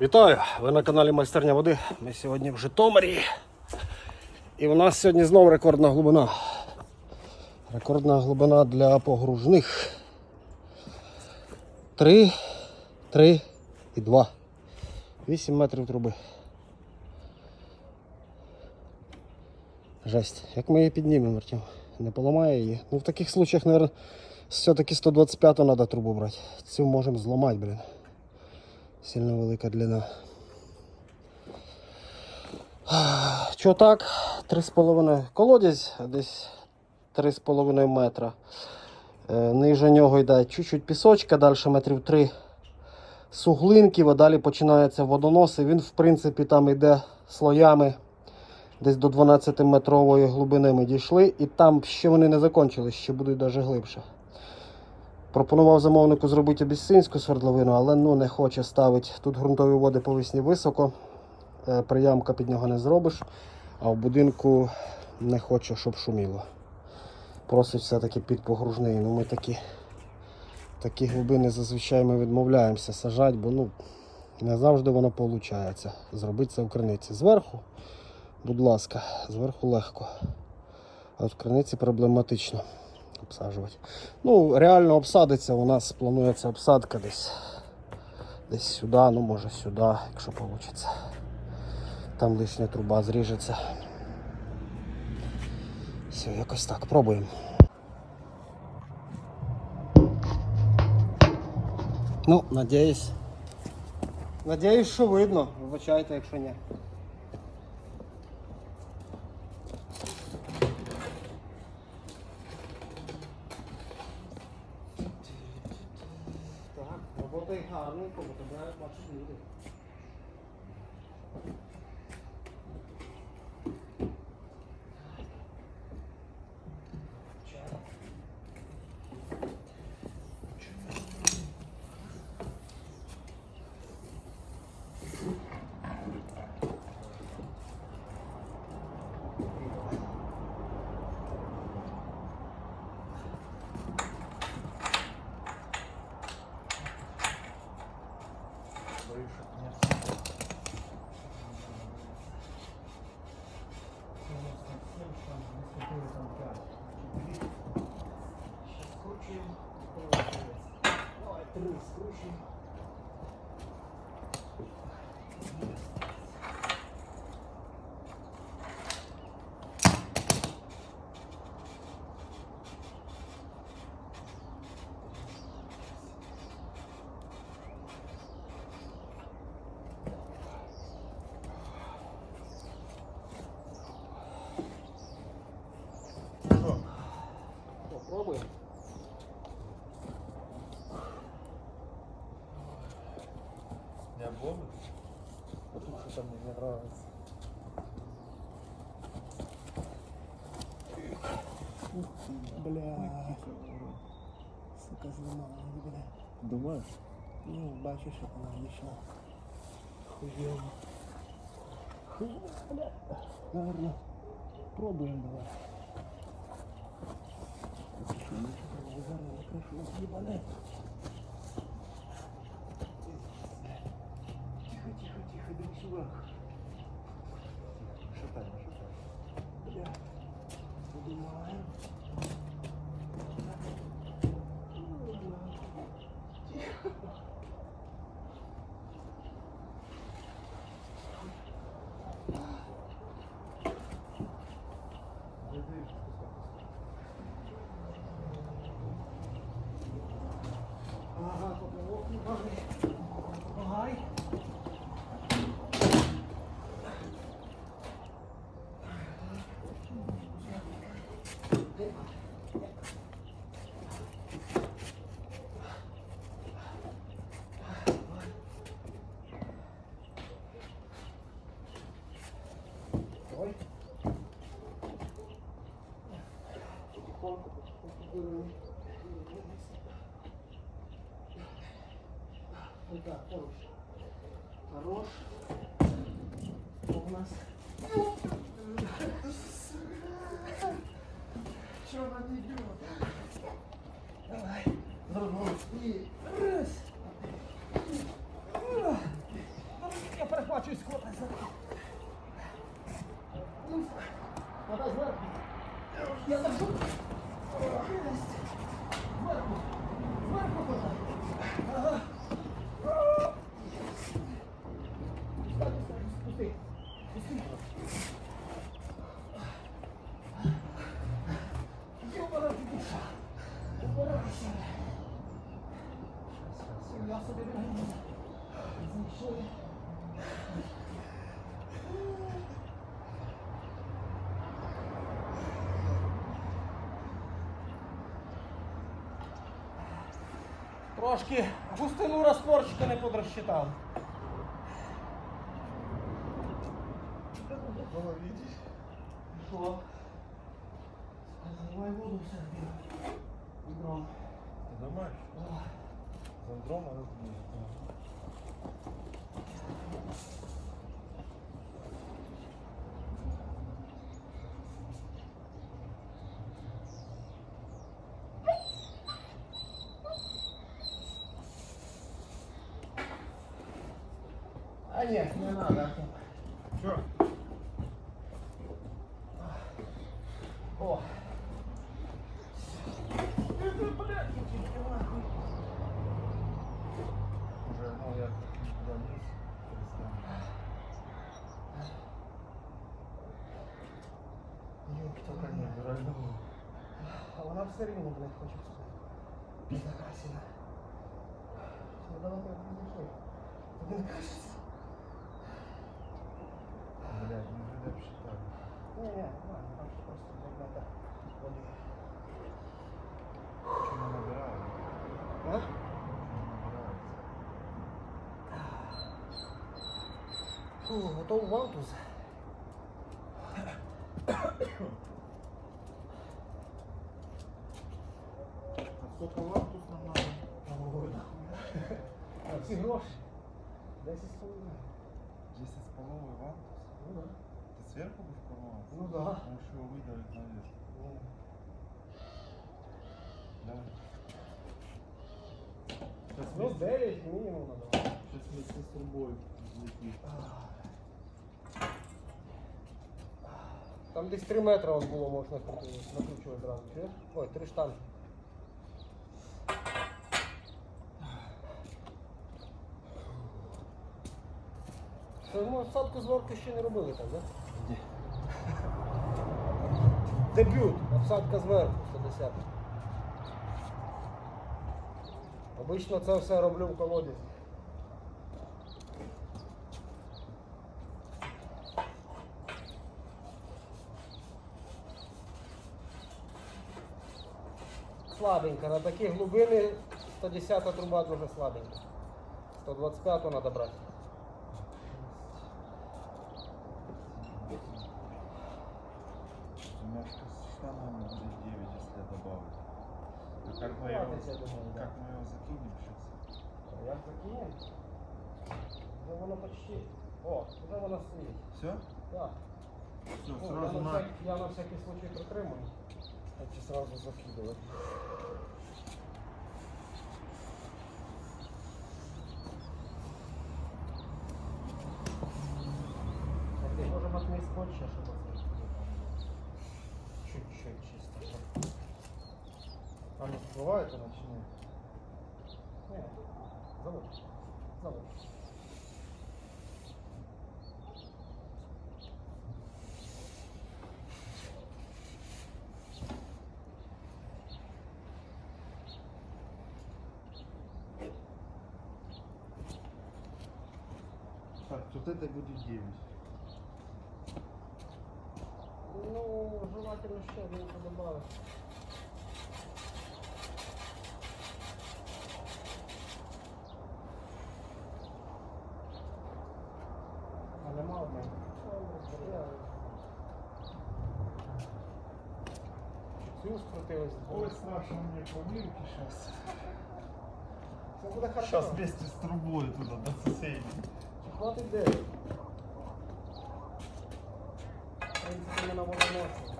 Вітаю! Ви на каналі Майстерня води. Ми сьогодні в Житомирі. І у нас сьогодні знову рекордна глибина. Рекордна глибина для погружних. 3, 3 і 2. 8 метрів труби. Жесть. Як ми її піднімемо, Артем? Не поламає її. Ну в таких случаях, мабуть, все-таки 125 треба трубу брати. Цю можемо зламати, блін. Сильно велика длина. Що так? 3,5 колодязь, десь 3,5 метра. Е, Ниже нього йде чуть-чуть пісочка, далі метрів 3 суглинків, а далі починається водонос. І він, в принципі, там йде слоями. Десь до 12-метрової глибини ми дійшли, і там ще вони не закончились, ще будуть навіть глибше. Пропонував замовнику зробити обіцинську свердловину, але ну не хоче ставити. Тут ґрунтові води по весні високо, е, приямка під нього не зробиш, а в будинку не хоче, щоб шуміло. Просить все-таки під погружний. Ну ми такі, такі глибини зазвичай ми відмовляємося сажати, бо ну, не завжди воно виходить. Зробити це в криниці. Зверху, будь ласка, зверху легко. А от в криниці проблематично обсаджувати. Ну, реально обсадиться, у нас планується обсадка десь. Десь сюди, ну може сюди, якщо вийде. Там лишня труба зріжеться. Все, якось так, пробуємо. Ну, надіюсь. Надіюсь, що видно. Вибачайте, якщо ні. Так, робота і гарненько, бо Скручиваем. Ой, три скручиваем. Бля. Сука, зламала, бля. Думаєш? Ну, бачиш, як вона вийшла. Хуйово. Хуйово, бля. Наверно, пробуємо давай. Зараз накрашу з'їбане. Тихо, Ой. Ruth. Трошки густину розтворчика не подрозчитав. А нет, не надо. Что? О. Уже, ну я туда вниз перестану. Только не убирай ногу. А вона все рівно, блядь, хоче встати. Бідна красина. Ми далеко не зайшли. Тобі не кажеться? Блядь, ну уже лепше так. Ні, ладно, там просто блядь, надо води. Что не набираю? А? Что не? Фу, готов вантуз. Сколько лактус нам надо? А всі гроші. Десять з половиною. 10 с половой лактус? Ну да. Ты сверху будешь промываться? Ну да. Можешь его выдавить наверх. Давай. Сейчас Ну, вместе, 9 мінімум надо. сейчас вместе с трубой взлетит. Там десь 3 метри от було можна накрутити, накручувати зразу. Чуєш? Ой, 3 штанги. Це ми обсадку зверху ще не робили так, так? Ні. Дебют, обсадка зверху 110. Обично це все роблю в колодязі. Слабенько. На такі глибини 110 труба дуже слабенька. 125 треба брати. У меня с штангами будет 9, если я добавлю. А как мы его, Хватит, я думаю, да. как мы его закинем сейчас? Як закинемо? Вже воно почти. О, вже воно стоїть. Все? Так. Ну, я, на всякий случай притримую. А чи сразу закидувати. Може матний скотч, ще, щоб оце чуть-чуть чисто. А не всплывает она чи нет? Ні, завод. Тут это будет 9. Ну, желательно ще один подобавити. А нема в мене. Цю скрутилась. Ой, страшно мне помилки сейчас. Це буде хорошо. Сейчас вместе с трубой туда, до соседей. Levanta e deixa. Aí se pega na mão da moça.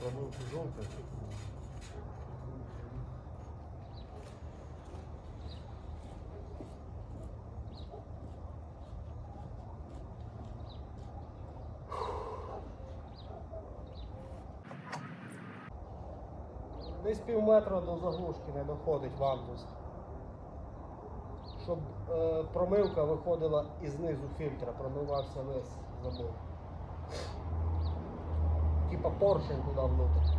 Vamos juntas. Десь пів метра до заглушки не доходить вантус. Щоб е, промивка виходила із низу фільтра, промивався весь забор. Типа поршень туди внутрь.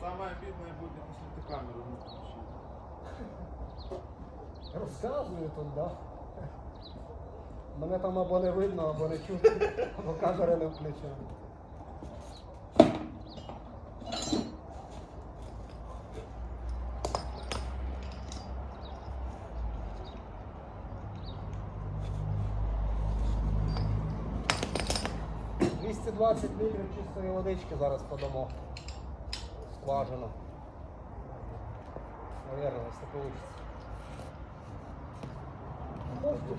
Самое обидное будет, если ты камеру не включил. Розказую тут, да? Мене там або не видно, або не чути, або камера не включена. «220 літрів чистої водички зараз подамо. Скважину. Наверное, если получится. Воздух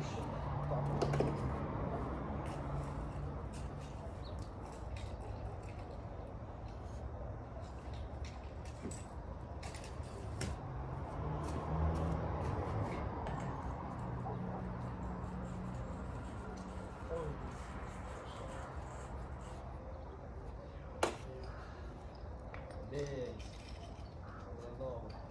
ще. Так. Десь. Задовго.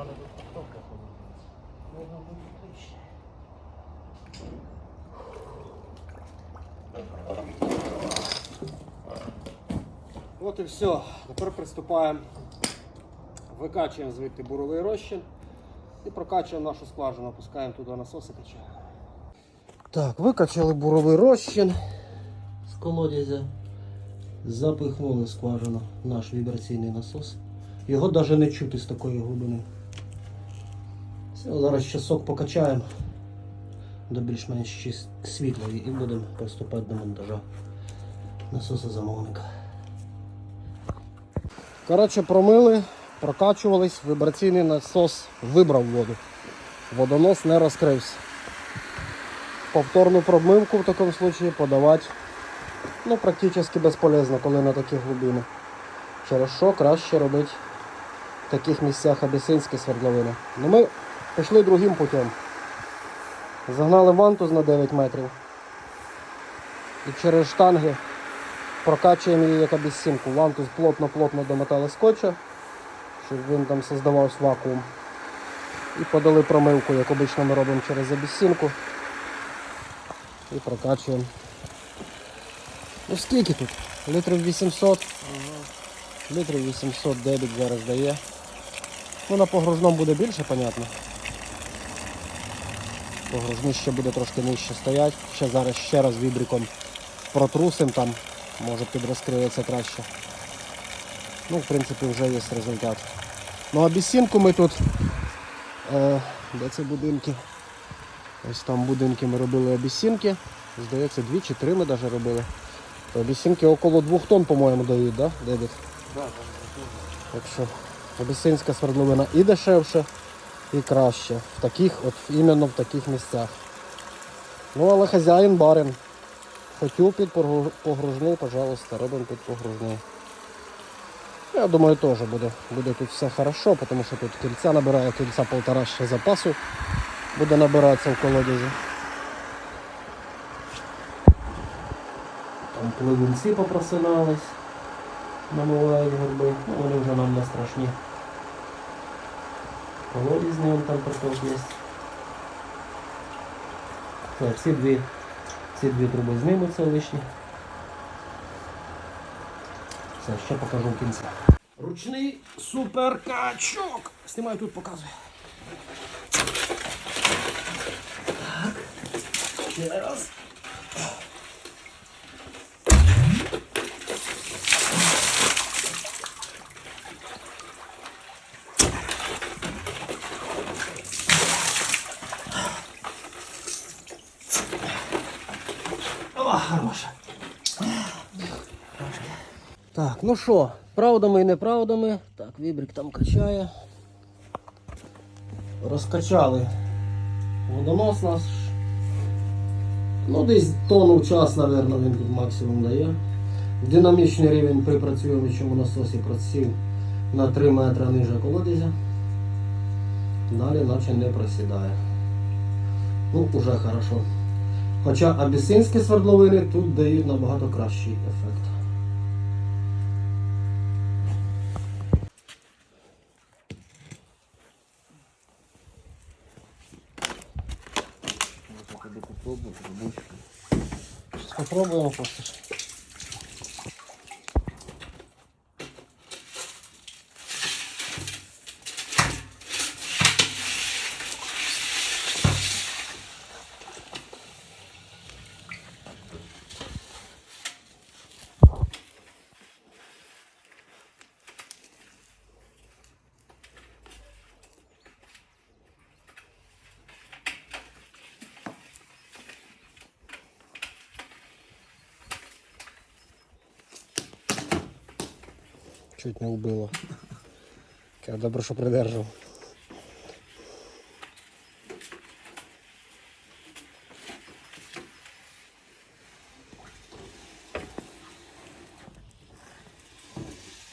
Нормально тут получилась. Можна буде ближче. От і все. Тепер приступаємо. Викачуємо звідти буровий розчин і прокачуємо нашу скважину, опускаємо туди насос і качаємо. Так, викачали буровий розчин з колодязя. Запихнули скважину наш вібраційний насос. Його навіть не чути з такої глибини. Все, зараз ще сок покачаємо до більш-менш світлої і будемо приступати до монтажа насоса замовника. Коротше, промили, прокачувались, вібраційний насос вибрав воду. Водонос не розкрився. Повторну промивку в такому випадку подавати ну, практично безполезно, коли на такі глибини. Через що краще робити в таких місцях абісинські свердловини. Ну, ми пішли другим путем. Загнали вантуз на 9 метрів. І через штанги прокачуємо її як абісинку. Вантуз плотно-плотно домотали скотча, щоб він там создавався вакуум. І подали промивку, як обично ми робимо через абісинку. І прокачуємо. Ну скільки тут? Літрів 800. Літрів 800 дебіт зараз дає. Ну, на погружному буде більше, понятно. Погружний ще буде трошки нижче стоять. Ще зараз ще раз вібриком протрусим там, може підрозкриється краще. Ну, в принципі, вже є результат. Ну а бісінку ми тут. Е, де це будинки? Ось там будинки ми робили обіцінки. Здається, дві чи три ми навіть робили. То обіцінки около двох тонн, по-моєму, дають, да, Дебіт? Да, Так що обіцинська свердловина і дешевше, і краще. В таких, от іменно в таких місцях. Ну, але хазяїн барин. Хотів під погружний, пожалуйста, робимо під погружний. Я думаю, теж буде, буде тут все хорошо, тому що тут кільця набирає, кільця полтора ще запасу буде набиратися в колодязі. Там пливунці попросинались намивають горби, ну вони вже нам не страшні. Колодізний вон там прикол є. Так, ці дві, ці дві труби знімуться лишні. Все, ще покажу в кінці. Ручний суперкачок. Знімаю тут, показую. Так. Ще раз. Так, ну що, правдами і неправдами. Так, вібрик там качає. Розкачали водонос наш. Ну, десь тонну в час, мабуть, він тут максимум дає. Динамічний рівень при працюючому насосі просів на 3 метри ниже колодязя. Далі наче не просідає. Ну, уже хорошо. Хоча абісинські свердловини тут дають набагато кращий ефект. Попробуємо просто. Чуть не вбило. Каже, Добре, що придержав.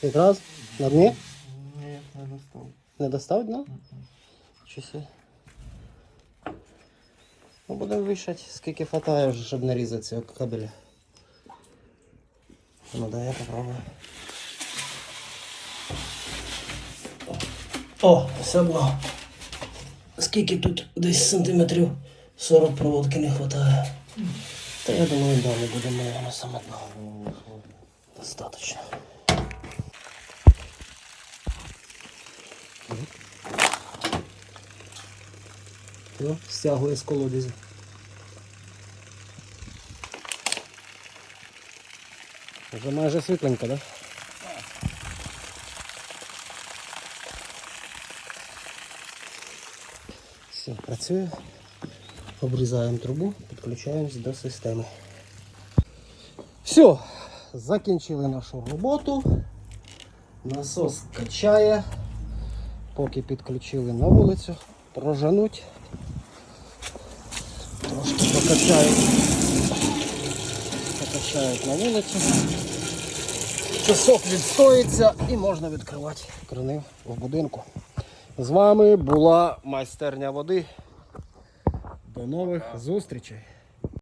Якраз на дні? Ні, не достав. Не достав дна? Чи сі? Ну, будемо вішати, скільки хватає, вже, щоб нарізати цього кабеля. Ну да, я попробую. О, все було. Скільки тут десь сантиметрів 40 проводки не вистачає. Та я думаю, да, не буде моє на саме дно. Достаточно. Все, стягує з колодязі. Вже майже світленько, так? Да? Все, працює. Обрізаємо трубу, підключаємось до системи. Все, закінчили нашу роботу. Насос качає. Поки підключили на вулицю, проженуть. Трошки покачають. Покачають на вулицю. Часок відстоїться і можна відкривати крани в будинку. З вами була майстерня води. До нових зустрічей!